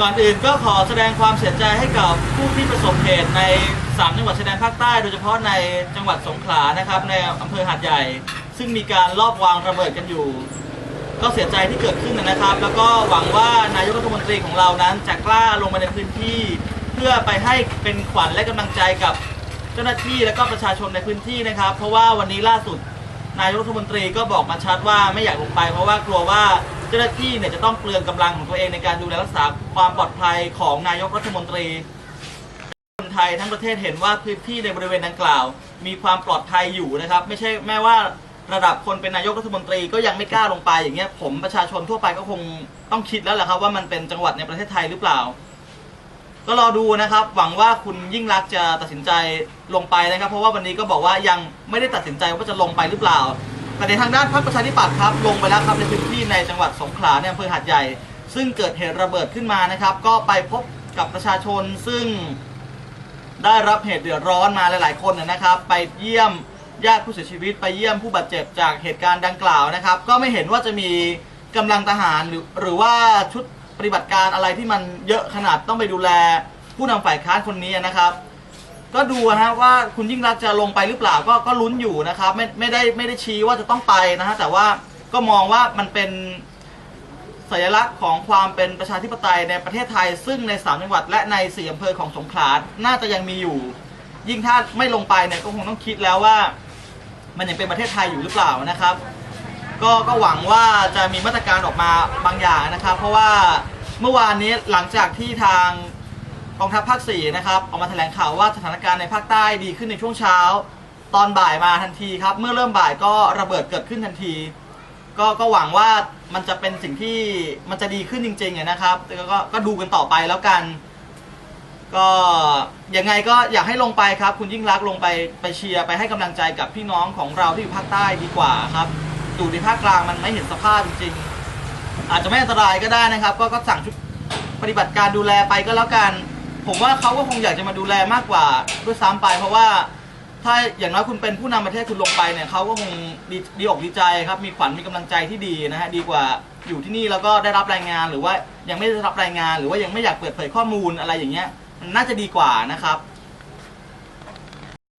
ก่อนอื่นก็ขอแสดงความเสียใจให้กับผู้ที่ประสบเหตุในสามจังหวัดชายแดนภาคใต้ โดยเฉพาะในจังหวัดสงขลานะครับในอำเภอหาดใหญ่ ซึ่งมีการลอบวางระเบิดกันอยู่ ก็เสียใจที่เกิดขึ้นนะครับ แล้วก็หวังว่านายกรัฐมนตรีของเรานั้นจะกล้าลงมาในพื้นที่ เพื่อไปให้เป็นขวัญและกำลังใจกับเจ้าหน้าที่และก็ประชาชนในพื้นที่นะครับ เพราะว่าวันนี้ล่าสุด นายกรัฐมนตรีก็บอกมาชัดว่าไม่อยากลงไป เพราะว่ากลัวว่าเจ้าหน้าที่เนี่ยจะต้องเปลืองกำลังของตัวเองในการดูแลรักษาความปลอดภัยของนายกรัฐมนตรีคนไทยทั้งประเทศเห็นว่าพื้นที่ในบริเวณดังกล่าว มีความปลอดภัยอยู่นะครับ ไม่ใช่แม้ว่าระดับคนเป็นนายกรัฐมนตรีก็ยังไม่กล้าลงไปอย่างเงี้ยผมประชาชนทั่วไปก็คงต้องคิดแล้วแหละครับว่ามันเป็นจังหวัดในประเทศไทยหรือเปล่า ก็รอดูนะครับ หวังว่าคุณยิ่งรักษณ์จะตัดสินใจลงไปนะครับ เพราะว่าวันนี้ก็บอกว่ายังไม่ได้ตัดสินใจว่าจะลงไปหรือเปล่า แต่ในทางด้านพรรคประชาธิปัตย์ครับลงไปแล้วครับในพื้นที่ในจังหวัดสงขลาในอำเภอหาดใหญ่ ซึ่งเกิดเหตุระเบิดขึ้นมานะครับ ก็ไปพบกับประชาชนซึ่งได้รับเหตุเดือดร้อนมาหลาย ๆ คนนะครับ ไปเยี่ยมญาติผู้เสียชีวิตไปเยี่ยมผู้บาดเจ็บจากเหตุการณ์ดังกล่าวนะครับ ก็ไม่เห็นว่าจะมีกำลังทหารหรือหรือว่าชุด ปฏิบัติการอะไรที่มันเยอะขนาดต้องไปดูแลผู้นำฝ่ายค้านคนนี้นะครับ ก็ดูนะฮะว่าคุณยิ่งรักษณ์จะลงไปหรือเปล่าก็ก็ลุ้นอยู่นะครับไม่ไม่ได้ไม่ได้ชี้ว่าจะต้องไปนะฮะแต่ว่าก็มองว่ามันเป็นสัญลักษณ์ของความเป็นประชาธิปไตยในประเทศไทย ซึ่งในสามจังหวัดและในสี่อำเภอของสงขลาน่าจะยังมีอยู่ ยิ่งถ้าไม่ลงไปเนี่ยก็คงต้องคิดแล้วว่า มันยังเป็นประเทศไทยอยู่หรือเปล่านะครับ ก็ก็หวังว่าจะมีมาตรการออกมาบางอย่างนะครับ เพราะว่าเมื่อวานนี้หลังจากที่ทางกองทัพภาคสี่นะครับออกมาแถลงข่าวว่าสถานการณ์ในภาคใต้ดีขึ้นในช่วงเช้า ตอนบ่ายมาทันทีครับ เมื่อเริ่มบ่ายก็ระเบิดเกิดขึ้นทันที ก็ก็หวังว่ามันจะเป็นสิ่งที่มันจะดีขึ้นจริงๆนะครับแต่ก็ก็ดูกันต่อไปแล้วกัน ก็ยังไงก็อยากให้ลงไปครับ คุณยิ่งรักษณ์ลงไปไปเชียร์ไปให้กำลังใจกับพี่น้องของเราที่อยู่ภาคใต้ดีกว่าครับ อยู่ในภาคกลางมันไม่เห็นสภาพจริงๆอาจจะไม่อันตรายก็ได้นะครับ ก็ก็สั่งชุดปฏิบัติการดูแลไปก็แล้วกัน ผมว่าเขาก็คงอยากจะมาดูแลมากกว่าด้วยซ้ำไป เพราะว่าถ้าอย่างน้อยคุณเป็นผู้นำประเทศคุณลงไปเนี่ยเขาก็คงดีดีอกดีใจครับ มีขวัญมีกำลังใจที่ดีนะฮะดีกว่าอยู่ที่นี่แล้วก็ได้รับรายงานหรือว่ายังไม่ได้รับรายงาน หรือว่ายังไม่อยากเปิดเผยข้อมูลอะไรอย่างเงี้ยมันน่าจะดีกว่านะครับ